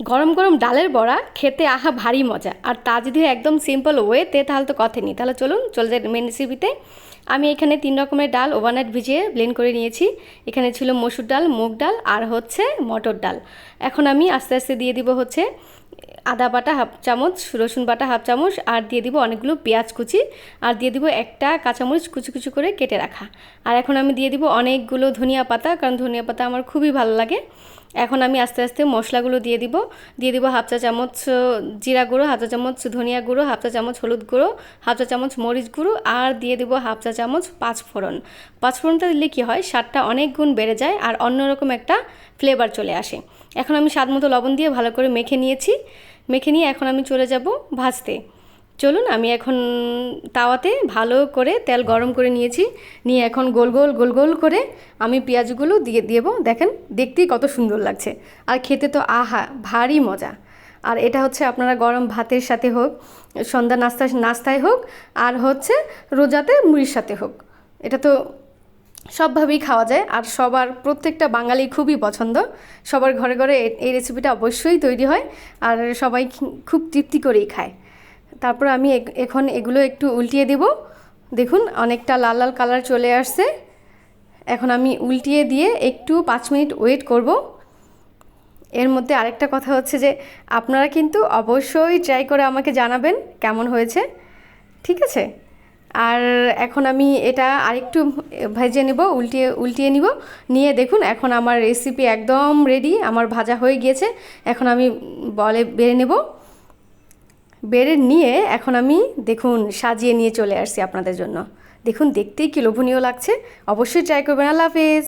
গরম গরম ডালের বড়া, খেতে আহা ভারী মজা। আর তা যদি একদম সিম্পল ওয়েতে তাহলে তো কথা নেই। তাহলে চলুন, চলে যাই মেন রেসিপিতে আমি এখানে তিন রকমের ডাল ওভারনাইট ভিজিয়ে ব্লেন্ড করে নিয়েছি। এখানে ছিল মসুর ডাল, মুগ ডাল আর হচ্ছে মটর ডাল। এখন আমি আস্তে আস্তে দিয়ে দিব হচ্ছে আদা বাটা হাফ চামচ, রসুন বাটা হাফ চামচ আর দিয়ে দিব অনেকগুলো পেঁয়াজ কুচি। আর দিয়ে দিব একটা কাঁচামরিচ কুচি কুচি করে কেটে রাখা। আর এখন আমি দিয়ে দিব অনেকগুলো ধনিয়া পাতা, কারণ ধনিয়া পাতা আমার খুবই ভালো লাগে। এখন আমি আস্তে আস্তে মশলাগুলো দিয়ে দিব। দিয়ে দিব হাফ চা চামচ জিরা গুঁড়ো, হাফ চা চামচ ধনিয়া গুঁড়ো, হাফ চা চামচ হলুদ গুঁড়ো, হাফ চা চামচ মরিচ গুঁড়ো আর দিয়ে দিব হাফ চা চামচ পাঁচ ফোড়ন পাঁচ ফোড়নটা দিলে কী হয়, স্বাদটা অনেক গুণ বেড়ে যায় আর অন্যরকম একটা ফ্লেভার চলে আসে। এখন আমি স্বাদ মতো লবণ দিয়ে ভালো করে মেখে নিয়েছি। মেখে নিয়ে এখন আমি চলে যাব ভাজতে। চলুন, আমি এখন তাওয়াতে ভালো করে তেল গরম করে নিয়েছি। নিয়ে এখন গোল গোল গোল গোল করে আমি পেঁয়াজগুলো দিয়ে দেবো। দেখেন দেখতেই কত সুন্দর লাগছে। আর খেতে তো আহা, ভারী মজা। আর এটা হচ্ছে আপনারা গরম ভাতের সাথে হোক, সন্ধ্যা নাস্তা, নাস্তায় হোক, আর হচ্ছে রোজাতে মুড়ির সাথে হোক। এটা তো সবভাবেই খাওয়া যায়। আর সবার, প্রত্যেকটা বাঙালি খুবই পছন্দ। সবার ঘরে ঘরে এই রেসিপিটা অবশ্যই তৈরি হয়। আর সবাই খুব তৃপ্তি করেই খায়। তারপর আমি এখন এগুলো একটু উল্টিয়ে দেব। দেখুন, অনেকটা লাল লাল কালার চলে আসছে। এখন আমি উল্টিয়ে দিয়ে একটু পাঁচ মিনিট ওয়েট করব। এর মধ্যে আরেকটা কথা হচ্ছে যে, আপনারা কিন্তু অবশ্যই ট্রাই করে আমাকে জানাবেন কেমন হয়েছে। ঠিক আছে? আর এখন আমি এটা আরেকটু ভেজে নেব, উল্টিয়ে উল্টিয়ে নিব। নিয়ে দেখুন, এখন আমার রেসিপি একদম রেডি আমার ভাজা হয়ে গিয়েছে। এখন আমি বলে বেড়ে নেব। বেড়ে নিয়ে এখন আমি দেখুন সাজিয়ে নিয়ে চলে আসছি আপনাদের জন্য। দেখুন, দেখতেই কি লোভনীয় লাগছে। অবশ্যই ট্রাই করবেন। আল্লাহ হাফেজ।